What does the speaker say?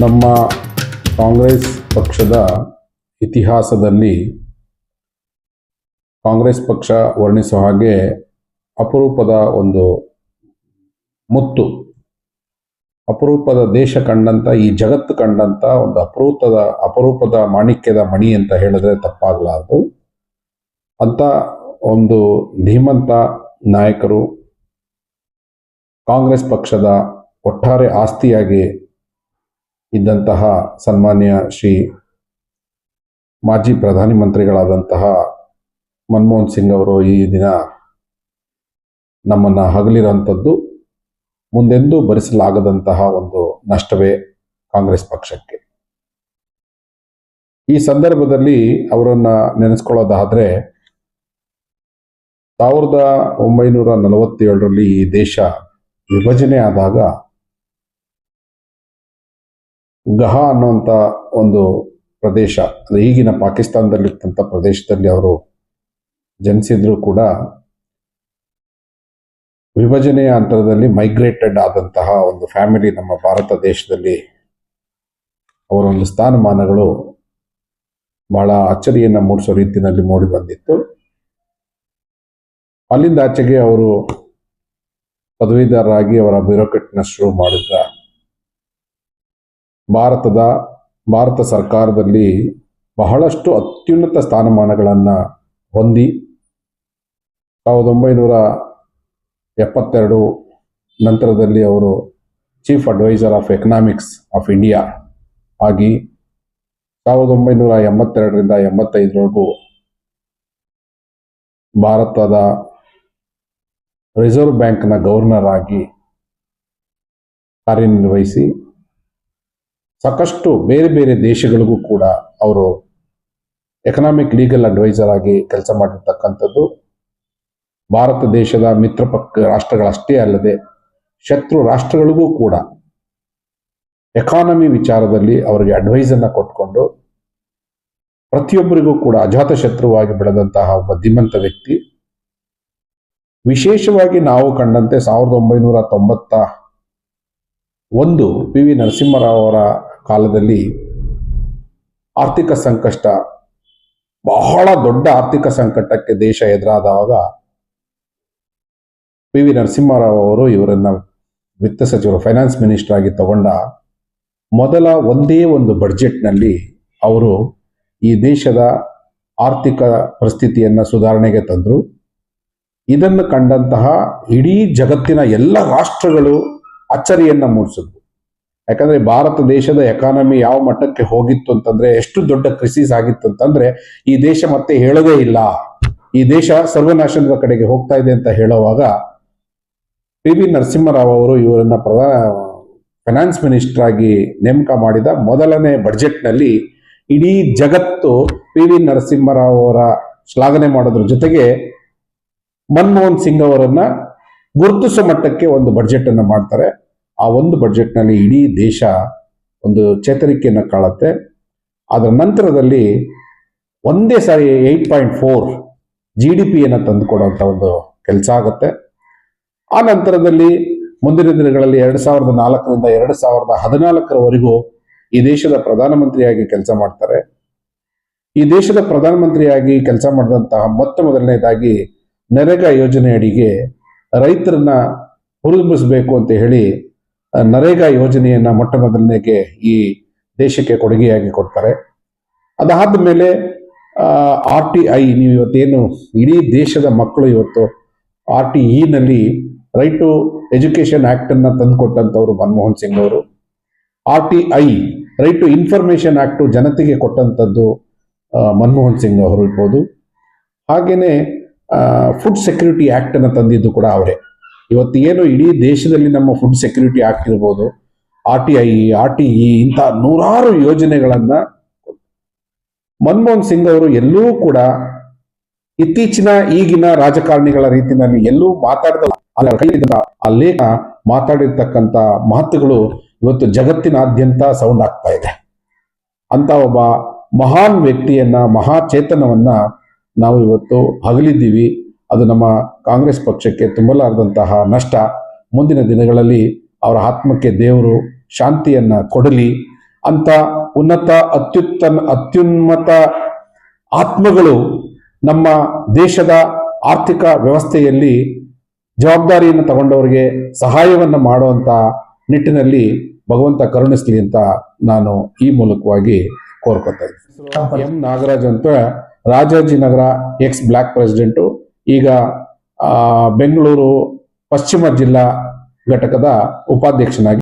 ನಮ್ಮ ಕಾಂಗ್ರೆಸ್ ಪಕ್ಷದ ಇತಿಹಾಸದಲ್ಲಿ ಕಾಂಗ್ರೆಸ್ ಪಕ್ಷ ವರ್ಣಿಸುವ ಹಾಗೆ ಅಪರೂಪದ ಒಂದು ಮುತ್ತು, ಅಪರೂಪದ ದೇಶ ಕಂಡಂತ, ಈ ಜಗತ್ತು ಕಂಡಂತ, ಒಂದು ಅಪರೂಪದ ಅಪರೂಪದ ಮಾಣಿಕ್ಯದ ಮಣಿ ಅಂತ ಹೇಳಿದ್ರೆ ತಪ್ಪಾಗಲಾರದು. ಅಂತ ಒಂದು ಧೀಮಂತ ನಾಯಕರು ಕಾಂಗ್ರೆಸ್ ಪಕ್ಷದ ಒಟ್ಟಾರೆ ಆಸ್ತಿಯಾಗಿ ಇದ್ದಂತಹ ಸನ್ಮಾನ್ಯ ಶ್ರೀ ಮಾಜಿ ಪ್ರಧಾನಿ ಮಂತ್ರಿಗಳಾದಂತಹ ಮನಮೋಹನ್ ಸಿಂಗ್ ಅವರು ಈ ದಿನ ನಮ್ಮನ್ನು ಹಗಲಿರೋಂಥದ್ದು ಮುಂದೆಂದೂ ಭರಿಸಲಾಗದಂತಹ ಒಂದು ನಷ್ಟವೇ ಕಾಂಗ್ರೆಸ್ ಪಕ್ಷಕ್ಕೆ. ಈ ಸಂದರ್ಭದಲ್ಲಿ ಅವರನ್ನ ನೆನೆಸ್ಕೊಳ್ಳೋದಾದ್ರೆ, ಸಾವಿರದ ಒಂಬೈನೂರ ನಲವತ್ತೇಳರಲ್ಲಿ ಈ ದೇಶ ವಿಭಜನೆ ಆದಾಗ ಗಹ ಅನ್ನುವಂಥ ಒಂದು ಪ್ರದೇಶ ಅಂದ್ರೆ ಈಗಿನ ಪಾಕಿಸ್ತಾನದಲ್ಲಿರ್ತಂಥ ಪ್ರದೇಶದಲ್ಲಿ ಅವರು ಜನಿಸಿದ್ರು ಕೂಡ ವಿಭಜನೆಯ ಹಂತದಲ್ಲಿ ಮೈಗ್ರೇಟೆಡ್ ಆದಂತಹ ಒಂದು ಫ್ಯಾಮಿಲಿ ನಮ್ಮ ಭಾರತ ದೇಶದಲ್ಲಿ ಅವರ ಒಂದು ಸ್ಥಾನಮಾನಗಳು ಬಹಳ ಅಚ್ಚರಿಯನ್ನು ಮೂಡಿಸೋ ರೀತಿಯಲ್ಲಿ ಮೂಡಿ ಬಂದಿತ್ತು. ಅಲ್ಲಿಂದ ಆಚೆಗೆ ಅವರು ಪದವೀಧರರಾಗಿ ಅವರ ಬ್ಯೂರೋಕ್ರೆಟ್ನ ಶುರು ಮಾಡಿದ್ರ ಭಾರತದ, ಭಾರತ ಸರ್ಕಾರದಲ್ಲಿ ಬಹಳಷ್ಟು ಅತ್ಯುನ್ನತ ಸ್ಥಾನಮಾನಗಳನ್ನು ಹೊಂದಿ, ಸಾವಿರದ ಒಂಬೈನೂರ ಎಪ್ಪತ್ತೆರಡು ನಂತರದಲ್ಲಿ ಅವರು chief adviser of economics of India ಆಗಿ ಸಾವಿರದ ಒಂಬೈನೂರ ಎಂಬತ್ತೆರಡರಿಂದ ಎಂಬತ್ತೈದರವರೆಗೂ ಭಾರತದ ರಿಸರ್ವ್ ಬ್ಯಾಂಕ್ನ ಗವರ್ನರ್ ಆಗಿ ಕಾರ್ಯನಿರ್ವಹಿಸಿ ಸಾಕಷ್ಟು ಬೇರೆ ಬೇರೆ ದೇಶಗಳಿಗೂ ಕೂಡ ಅವರು ಎಕನಾಮಿಕ್ ಲೀಗಲ್ ಅಡ್ವೈಸರ್ ಆಗಿ ಕೆಲಸ ಮಾಡಿರ್ತಕ್ಕಂಥದ್ದು. ಭಾರತ ದೇಶದ ಮಿತ್ರ ಪಕ್ಕ ರಾಷ್ಟ್ರಗಳಷ್ಟೇ ಅಲ್ಲದೆ ಶತ್ರು ರಾಷ್ಟ್ರಗಳಿಗೂ ಕೂಡ ಎಕಾನಮಿ ವಿಚಾರದಲ್ಲಿ ಅವರಿಗೆ ಅಡ್ವೈಸನ್ನು ಕೊಟ್ಕೊಂಡು ಪ್ರತಿಯೊಬ್ಬರಿಗೂ ಕೂಡ ಅಜಾತ ಶತ್ರುವಾಗಿ ಬೆಳೆದಂತಹ ಒಬ್ಬ ಧೀಮಂತ ವ್ಯಕ್ತಿ. ವಿಶೇಷವಾಗಿ ನಾವು ಕಂಡಂತೆ ಸಾವಿರದ ಒಂಬೈನೂರ ತೊಂಬತ್ತ ಒಂದು ಪಿ ವಿ ನರಸಿಂಹರಾವ್ ಅವರ ಕಾಲದಲ್ಲಿ ಆರ್ಥಿಕ ಸಂಕಷ್ಟ, ಬಹಳ ದೊಡ್ಡ ಆರ್ಥಿಕ ಸಂಕಟಕ್ಕೆ ದೇಶ ಎದುರಾದಾಗ ಪಿ ವಿ ನರಸಿಂಹರಾವ್ ಅವರು ಇವರನ್ನ ವಿತ್ತ ಸಚಿವರು ಫೈನಾನ್ಸ್ ಮಿನಿಸ್ಟರ್ ಆಗಿ ತಗೊಂಡ ಮೊದಲ ಒಂದೇ ಒಂದು ಬಡ್ಜೆಟ್ನಲ್ಲಿ ಅವರು ಈ ದೇಶದ ಆರ್ಥಿಕ ಪರಿಸ್ಥಿತಿಯನ್ನು ಸುಧಾರಣೆಗೆ ತಂದರು. ಇದನ್ನು ಕಂಡಂತಹ ಇಡೀ ಜಗತ್ತಿನ ಎಲ್ಲ ರಾಷ್ಟ್ರಗಳು ಅಚ್ಚರಿಯನ್ನ ಮೂಡಿಸಿದ್ವು. ಯಾಕಂದ್ರೆ ಭಾರತ ದೇಶದ ಎಕಾನಮಿ ಯಾವ ಮಟ್ಟಕ್ಕೆ ಹೋಗಿತ್ತು ಅಂತಂದ್ರೆ ಎಷ್ಟು ದೊಡ್ಡ ಕ್ರಿಸಿಸ್ ಆಗಿತ್ತು ಅಂತಂದ್ರೆ ಈ ದೇಶ ಮತ್ತೆ ಹೇಳೋದೇ ಇಲ್ಲ. ಈ ದೇಶ ಸರ್ವನಾಶನದ ಕಡೆಗೆ ಹೋಗ್ತಾ ಇದೆ ಅಂತ ಹೇಳುವಾಗ ಪಿ ವಿ ನರಸಿಂಹರಾವ್ ಅವರು ಇವರನ್ನ ಪ್ರಧಾನ ಫೈನಾನ್ಸ್ ಮಿನಿಸ್ಟರ್ ಆಗಿ ನೇಮಕ ಮಾಡಿದ ಮೊದಲನೇ ಬಜೆಟ್ನಲ್ಲಿ ಇಡೀ ಜಗತ್ತು ಪಿ ವಿ ನರಸಿಂಹರಾವ್ ಅವರ ಶ್ಲಾಘನೆ ಮಾಡೋದ್ರ ಜೊತೆಗೆ ಮನಮೋಹನ್ ಸಿಂಗ್ ಅವರನ್ನ ಗುರುತಿಸೋ ಮಟ್ಟಕ್ಕೆ ಒಂದು ಬಜೆಟ್ ಅನ್ನು ಮಾಡ್ತಾರೆ. ಆ ಒಂದು ಬಡ್ಜೆಟ್ನಲ್ಲಿ ಇಡೀ ದೇಶ ಒಂದು ಚೇತರಿಕೆಯನ್ನು ಕಾಣುತ್ತೆ. ಅದರ ನಂತರದಲ್ಲಿ ಒಂದೇ ಸಾರಿ eight point four G D ಪಿಯನ್ನು ತಂದುಕೊಡುವಂಥ ಒಂದು ಕೆಲಸ ಆಗುತ್ತೆ. ಆ ನಂತರದಲ್ಲಿ ಮುಂದಿನ ದಿನಗಳಲ್ಲಿ ಎರಡು ಸಾವಿರದ ನಾಲ್ಕರಿಂದ ಎರಡು ಸಾವಿರದ ಹದಿನಾಲ್ಕರವರೆಗೂ ಈ ದೇಶದ ಪ್ರಧಾನಮಂತ್ರಿಯಾಗಿ ಕೆಲಸ ಮಾಡ್ತಾರೆ. ಈ ದೇಶದ ಪ್ರಧಾನಮಂತ್ರಿಯಾಗಿ ಕೆಲಸ ಮಾಡಿದಂತಹ ಮೊತ್ತ ಮೊದಲನೇದಾಗಿ ನರೇಗಾ ಯೋಜನೆ ಅಡಿಗೆ ರೈತರನ್ನ ಹುರಿದುಂಬಿಸಬೇಕು ಅಂತ ಹೇಳಿ ನರೇಗಾ ಯೋಜನೆಯನ್ನ ಮೊಟ್ಟ ಮೊದಲನೇಗೆ ಈ ದೇಶಕ್ಕೆ ಕೊಡುಗೆಯಾಗಿ ಕೊಡ್ತಾರೆ. ಅದಾದ ಮೇಲೆ ಆರ್ ಟಿ ಐ, ನೀವು ಇವತ್ತೇನು ಇಡೀ ದೇಶದ ಮಕ್ಕಳು ಇವತ್ತು ಆರ್ ಟಿ ಇನಲ್ಲಿ ರೈಟ್ ಟು ಎಜುಕೇಶನ್ ಆಕ್ಟ್ ಅನ್ನ ತಂದುಕೊಟ್ಟಂತವ್ರು ಮನಮೋಹನ್ ಸಿಂಗ್ ಅವರು. R T I right to information act ಜನತೆಗೆ ಕೊಟ್ಟಂಥದ್ದು ಮನಮೋಹನ್ ಸಿಂಗ್ ಅವರು ಇರ್ಬೋದು. ಹಾಗೇನೆ ಫುಡ್ ಸೆಕ್ಯೂರಿಟಿ ಆಕ್ಟ್ ಅನ್ನು ತಂದಿದ್ದು ಕೂಡ ಅವರೇ. ಇವತ್ತು ಏನು ಇಡೀ ದೇಶದಲ್ಲಿ ನಮ್ಮ ಫುಡ್ ಸೆಕ್ಯೂರಿಟಿ ಆಕ್ಟ್ ಇರ್ಬೋದು R T I R T E ಇಂಥ ನೂರಾರು ಯೋಜನೆಗಳನ್ನ ಮನಮೋಹನ್ ಸಿಂಗ್ ಅವರು ಎಲ್ಲೂ ಕೂಡ ಇತ್ತೀಚಿನ ಈಗಿನ ರಾಜಕಾರಣಿಗಳ ರೀತಿಯಲ್ಲಿ ಎಲ್ಲೂ ಮಾತಾಡಿದ ಆ ಲೇಖ ಮಾತಾಡಿರ್ತಕ್ಕಂಥ ಮಾತುಗಳು ಇವತ್ತು ಜಗತ್ತಿನಾದ್ಯಂತ ಸೌಂಡ್ ಆಗ್ತಾ ಇದೆ. ಅಂತ ಒಬ್ಬ ಮಹಾನ್ ವ್ಯಕ್ತಿಯನ್ನ, ಮಹಾಚೇತನವನ್ನ ನಾವು ಇವತ್ತು ಹಗಲಿದ್ದೀವಿ. ಅದು ನಮ್ಮ ಕಾಂಗ್ರೆಸ್ ಪಕ್ಷಕ್ಕೆ ತುಂಬಲಾರದಂತಹ ನಷ್ಟ. ಮುಂದಿನ ದಿನಗಳಲ್ಲಿ ಅವರ ಆತ್ಮಕ್ಕೆ ದೇವರು ಶಾಂತಿಯನ್ನ ಕೊಡಲಿ. ಅಂತ ಉನ್ನತ ಅತ್ಯುತ್ತ ಅತ್ಯುನ್ನತ ಆತ್ಮಗಳು ನಮ್ಮ ದೇಶದ ಆರ್ಥಿಕ ವ್ಯವಸ್ಥೆಯಲ್ಲಿ ಜವಾಬ್ದಾರಿಯನ್ನು ತಗೊಂಡವರಿಗೆ ಸಹಾಯವನ್ನು ಮಾಡುವಂತ ನಿಟ್ಟಿನಲ್ಲಿ ಭಗವಂತ ಕರುಣಿಸ್ಲಿ ಅಂತ ನಾನು ಈ ಮೂಲಕವಾಗಿ ಕೋರ್ಕೊತಾ ಇದ್ದೀನಿ. ಎಂ ನಾಗರಾಜ್ ಅಂತ ರಾಜಾಜಿನಗರ ಎಕ್ಸ್ ಬ್ಲಾಕ್ ಪ್ರೆಸಿಡೆಂಟು ಈಗ ಬೆಂಗಳೂರು ಪಶ್ಚಿಮ ಜಿಲ್ಲಾ ಘಟಕದ ಉಪಾಧ್ಯಕ್ಷನಾಗಿ